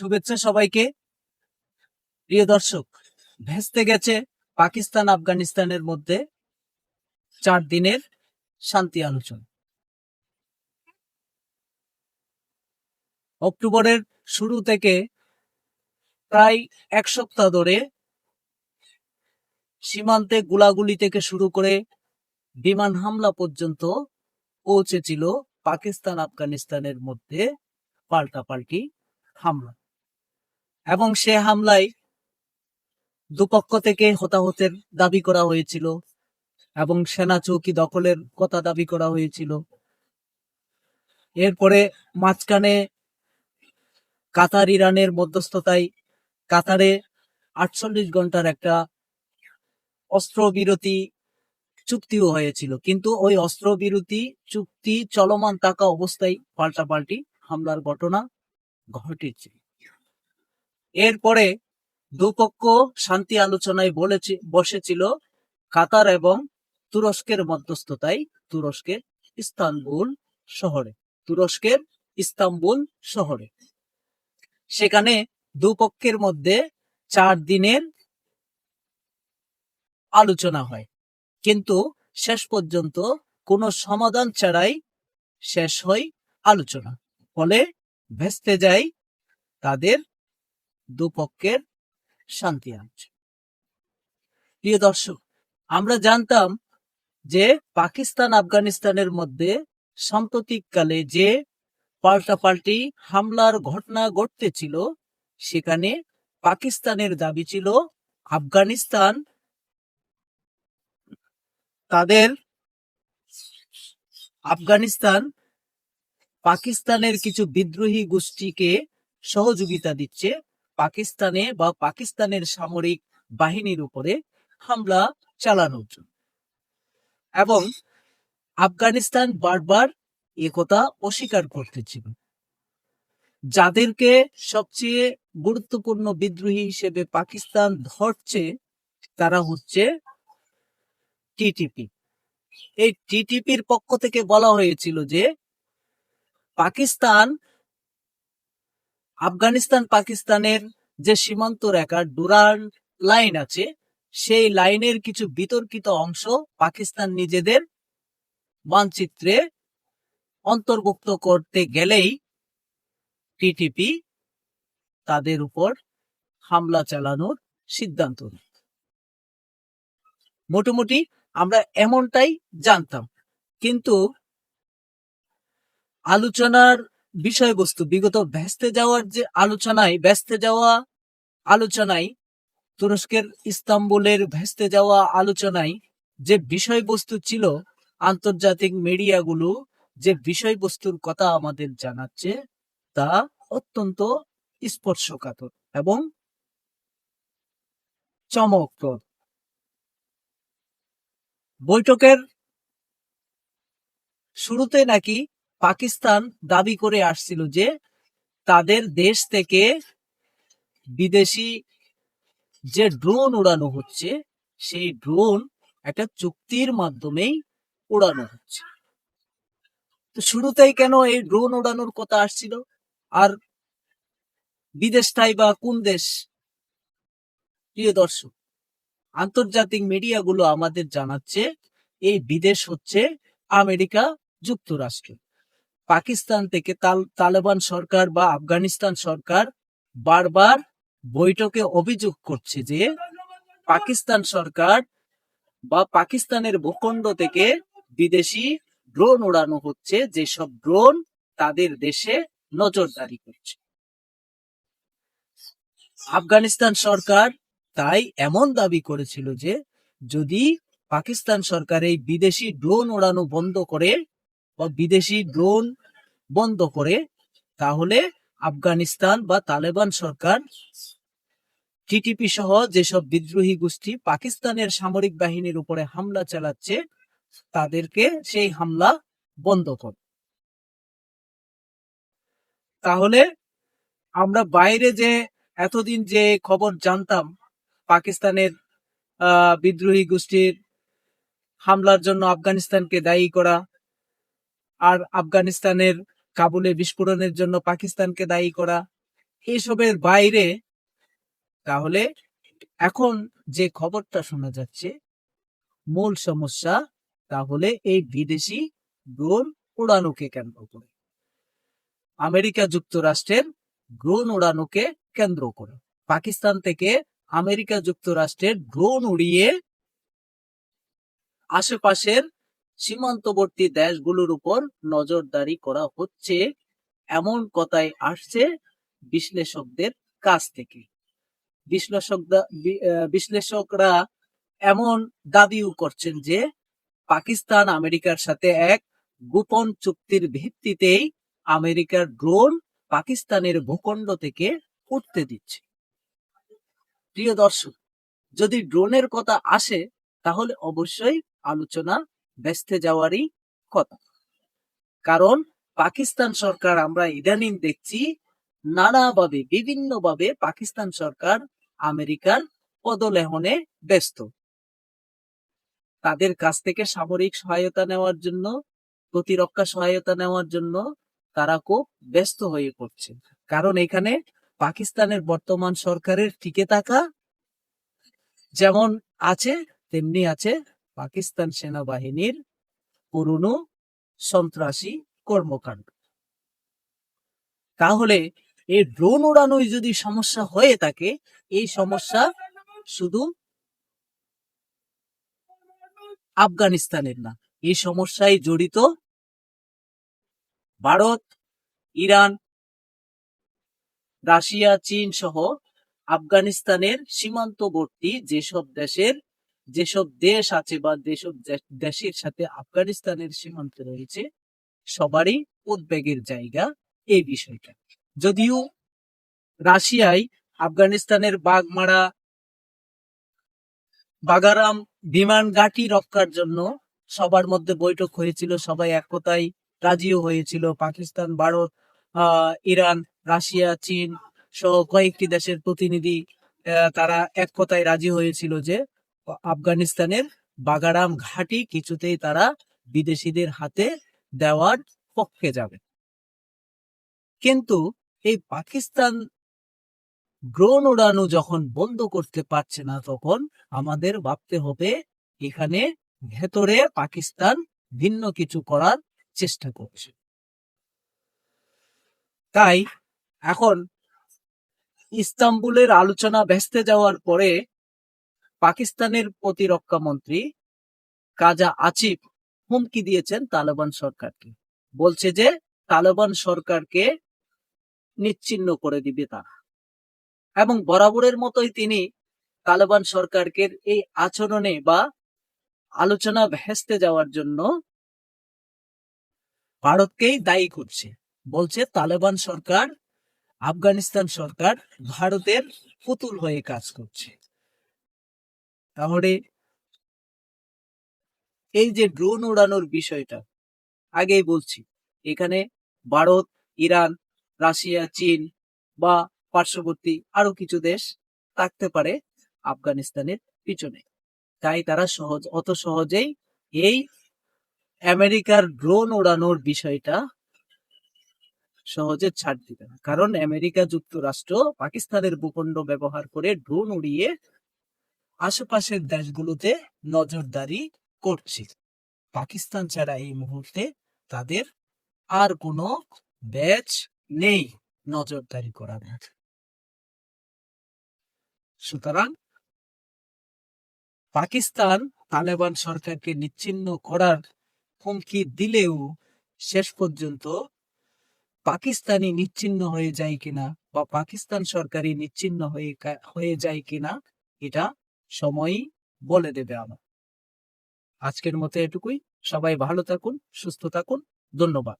শুভেচ্ছা সবাইকে। প্রিয় দর্শক, ভেস্তে গেছে পাকিস্তান আফগানিস্তানের মধ্যে চার দিনের শান্তি আলোচনা। অক্টোবরের শুরু থেকে প্রায় এক সপ্তাহ ধরে সীমান্তে গুলাগুলি থেকে শুরু করে বিমান হামলা পর্যন্ত পৌঁছেছিল পাকিস্তান আফগানিস্তানের মধ্যে পাল্টাপাল্টি হামলা। এবং সে হামলায় দুপক্ষ থেকে হতাহতের দাবি করা হয়েছিল এবং সেনা চৌকি দখলের কথা দাবি করা হয়েছিল। এরপরে মাঝখানে কাতার ইরানের মধ্যস্থতায় কাতারে আটচল্লিশ ঘণ্টার একটা অস্ত্রবিরতি চুক্তিও হয়েছিল। কিন্তু ওই অস্ত্রবিরতি চুক্তি চলমান থাকা অবস্থায় পাল্টাপাল্টি হামলার ঘটনা ঘটেছে। এরপরে দুপক্ষ শান্তি আলোচনায় বলেছে, বসেছিল কাতার এবং তুরস্কের মধ্যস্থতায়, তুরস্কের ইস্তানবুল শহরে, তুরস্কের ইস্তাম্বুল শহরে। সেখানে দুপক্ষের মধ্যে চার দিনের আলোচনা হয়, কিন্তু শেষ পর্যন্ত কোনো সমাধান ছাড়াই শেষ হয় আলোচনা। ফলে ভেস্তে যায় তাদের দুপক্ষের শান্তি আনছে। প্রিয় দর্শক, আমরা জানতাম যে পাকিস্তান আফগানিস্তানের মধ্যে সাম্প্রতিককালে যে পাল্টাপাল্টি হামলার ঘটনা ঘটতেছিল, সেখানে পাকিস্তানের দাবি ছিল আফগানিস্তান তাদের আফগানিস্তান পাকিস্তানের কিছু বিদ্রোহী গোষ্ঠীকে সহযোগিতা দিচ্ছে পাকিস্তানে বা পাকিস্তানের সামরিক বাহিনীর উপরে হামলা চালানোর জন্য। এবং আফগানিস্তান বারবার একথা অস্বীকার করতেছিল। যাদেরকে সবচেয়ে গুরুত্বপূর্ণ বিদ্রোহী হিসেবে পাকিস্তান ধরছে, তারা হচ্ছে টিটিপি। এই টিটিপির পক্ষ থেকে বলা হয়েছিল যে, পাকিস্তান আফগানিস্তান পাকিস্তানের যে সীমান্ত রেখা ডুরান লাইন আছে, সেই লাইনের কিছু বিতর্কিত অংশ পাকিস্তান নিজেদের মানচিত্রে অন্তর্ভুক্ত করতে গেলেই টিটিপি তাদের উপর হামলা চালানোর সিদ্ধান্ত মোটামুটি আমরা এমনটাই জানতাম, কিন্তু আলোচনার বিষয়বস্তু বিগত ভেস্তে যাওয়ার যে আলোচনায়, ব্যস্তে যাওয়া আলোচনায়, তুরস্কের ইস্তাম্বুলের ভেস্তে যাওয়া আলোচনায় যে বিষয়বস্তু ছিল, আন্তর্জাতিক মিডিয়াগুলো যে বিষয়বস্তুর কথা আমাদের জানাচ্ছে, তা অত্যন্ত স্পর্শকাতর এবং চমকপ্রদ। বৈঠকের শুরুতে নাকি পাকিস্তান দাবি করে আসছিল যে তাদের দেশ থেকে বিদেশি যে ড্রোন উড়ানো হচ্ছে, সেই ড্রোন একটা চুক্তির মাধ্যমেই উড়ানো হচ্ছে। তো শুরুতেই কেন এই ড্রোন উড়ানোর কথা আসছিল? আর বিদেশটাই বা কোন দেশ? প্রিয় দর্শক, আন্তর্জাতিক মিডিয়াগুলো আমাদের জানাচ্ছে, এই বিদেশ হচ্ছে আমেরিকা যুক্তরাষ্ট্র। পাকিস্তান থেকে তাল- তালেবান সরকার বা আফগানিস্তান সরকার বারবার বৈঠকে অভিযোগ করছে যে পাকিস্তান সরকার বা পাকিস্তানের ভূখণ্ড থেকে বিদেশি ড্রোন উড়ানো হচ্ছে, যেসব ড্রোন তাদের দেশে নজরদারি করছে। আফগানিস্তান সরকার তাই এমন দাবি করেছিল যে যদি পাকিস্তান সরকার এই বিদেশি ড্রোন ওড়ানো বন্ধ করে বা বিদেশি ড্রোন বন্ধ করে, তাহলে আফগানিস্তান বা তালেবান সরকার টিটিপি সহ যেসব বিদ্রোহী গোষ্ঠী পাকিস্তানের সামরিক বাহিনীর উপরে হামলা চালাচ্ছে, তাদেরকে সেই হামলা বন্ধ করে। তাহলে আমরা বাইরে যে এতদিন যে খবর জানতাম, পাকিস্তানের বিদ্রোহী গোষ্ঠীর হামলার জন্য আফগানিস্তানকে দায়ী করা আর আফগানিস্তানের কাবুলে বিস্ফোরণের জন্য পাকিস্তানকে দায়ী করা এসবের বাইরে, তাহলে এখন যে খবরটা শোনা যাচ্ছে, মূল সমস্যা তাহলে এই বিদেশি ড্রোন উড়ানোকে কেন্দ্র করে। আমেরিকা যুক্তরাষ্ট্রের ড্রোন উড়ানোকে কেন্দ্র করে। পাকিস্তান থেকে আমেরিকা যুক্তরাষ্ট্রের ড্রোন উড়িয়ে আশেপাশের সীমান্তবর্তী দেশগুলোর উপর নজরদারি করা হচ্ছে এমন কথাই আসছে বিশ্লেষকদের কাছ থেকে। বিশ্লেষক বিশ্লেষকরা এমন দাবিও করছেন যে পাকিস্তান আমেরিকার সাথে এক গোপন চুক্তির ভিত্তিতেই আমেরিকার ড্রোন পাকিস্তানের ভূখণ্ড থেকে উঠতে দিচ্ছে। প্রিয় দর্শক, যদি ড্রোনের কথা আসে, তাহলে অবশ্যই আলোচনা ব্যস্তে যাওয়ারই কথা। কারণ পাকিস্তান সরকার আমরা ইদানিং দেখছি নানাভাবে, বিভিন্নভাবে পাকিস্তান সরকার আমেরিকার পদলেহনে ব্যস্ত। তাদের কাছ থেকে সামরিক সহায়তা নেওয়ার জন্য, প্রতিরক্ষা সহায়তা নেওয়ার জন্য তারা খুব ব্যস্ত হয়ে পড়ছে। কারণ এখানে পাকিস্তানের বর্তমান সরকারের টিকে থাকা যেমন আছে, তেমনি আছে পাকিস্তান সেনাবাহিনীর পুরনো সন্ত্রাসী কর্মকাণ্ড। তাহলে এই ড্রোন উড়ানোই যদি সমস্যা হয়ে থাকে, এই সমস্যা শুধু আফগানিস্তানের না, এই সমস্যায় জড়িত ভারত, ইরান, রাশিয়া, চীন সহ আফগানিস্তানের সীমান্তবর্তী যেসব দেশের যেসব দেশ আছে বা যেসব দেশের সাথে আফগানিস্তানের সীমান্ত রয়েছে, সবারই উদ্বেগের জায়গা এই বিষয়টা। যদিও রাশিয়ায় আফগানিস্তানের বাগমারা, বাগারাম বিমান ঘাঁটি রক্ষার জন্য সবার মধ্যে বৈঠক হয়েছিল, সবাই এক কথায় রাজিও হয়েছিল। পাকিস্তান, ভারত ইরান, রাশিয়া, চীন সহ কয়েকটি দেশের প্রতিনিধি তারা এক কথায় রাজি হয়েছিল যে আফগানিস্তানের বাগারাম ঘাটি কিছুতেই তারা বিদেশিদের হাতে দেওয়ার পক্ষে যাবে। কিন্তু এই পাকিস্তান ড্রোন উড়ানো যখন বন্ধ করতে পারছে না, তখন আমাদের ভাবতে হবে এখানে ভেতরে পাকিস্তান ভিন্ন কিছু করার চেষ্টা করছে। তাই এখন ইস্তাম্বুলের আলোচনা ভেস্তে যাওয়ার পরে পাকিস্তানের প্রতিরক্ষা মন্ত্রী কাজা আচিফ হুমকি দিয়েছেন তালেবান সরকারকে। বলছে যে তালেবান সরকারকে নিচ্ছিন্ন করে দিবে তারা। এবং বরাবরের মতোই তিনি তালেবান সরকারকে এই আচরণে বা আলোচনা ভেস্তে যাওয়ার জন্য ভারতকেই দায়ী করছে। বলছে, তালেবান সরকার, আফগানিস্তান সরকার ভারতের পুতুল হয়ে কাজ করছে। তাহলে এই যে ড্রোন উড়ানোর বিষয়টা, আগেই বলছি, এখানে ভারত, ইরান, রাশিয়া, চীন বা পার্শ্ববর্তী আরও কিছু দেশ থাকতে পারে আফগানিস্তানের পিছনে। তাই তারা সহজ, অত সহজেই এই আমেরিকার ড্রোন উড়ানোর বিষয়টা সহজে ছাড় দিবে না। কারণ আমেরিকা যুক্তরাষ্ট্র পাকিস্তানের ভূখণ্ড ব্যবহার করে ড্রোন উড়িয়ে আশেপাশের দেশগুলোতে নজরদারি করছে। পাকিস্তান ছাড়া এই মুহূর্তে তাদের আর কোনো ব্যাচ নেই নজরদারি করার সুতরাং পাকিস্তান তালেবান সরকারকে নিচ্ছিন্ন করার হুমকি দিলেও শেষ পর্যন্ত পাকিস্তানি নিচ্ছিন্ন হয়ে যায় কিনা বা পাকিস্তান সরকারি নিচ্ছিন্ন হয়ে হয়ে যায় কিনা, এটা সময়ই বলে দেবে আমার। আজকের মতো এটুকুই। সবাই ভালো থাকুন সুস্থ থাকুন। ধন্যবাদ।